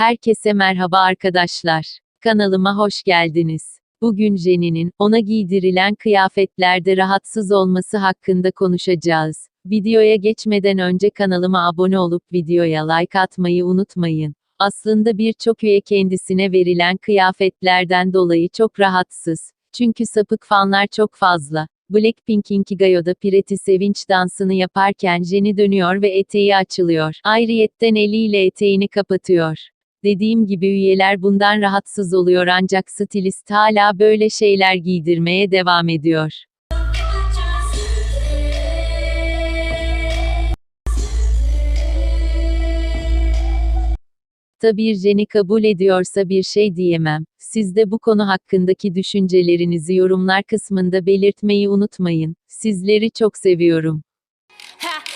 Herkese merhaba arkadaşlar. Kanalıma hoş geldiniz. Bugün Jenny'nin ona giydirilen kıyafetlerde rahatsız olması hakkında konuşacağız. Videoya geçmeden önce kanalıma abone olup videoya like atmayı unutmayın. Aslında birçok üye kendisine verilen kıyafetlerden dolayı çok rahatsız. Çünkü sapık fanlar çok fazla. Blackpink'in Kigayo'da Pireti Sevinç dansını yaparken Jenny dönüyor ve eteği açılıyor. Ayrıyetten eliyle eteğini kapatıyor. Dediğim gibi üyeler bundan rahatsız oluyor ancak stilist hala böyle şeyler giydirmeye devam ediyor. Tabii Jenny kabul ediyorsa bir şey diyemem. Siz de bu konu hakkındaki düşüncelerinizi yorumlar kısmında belirtmeyi unutmayın. Sizleri çok seviyorum. That?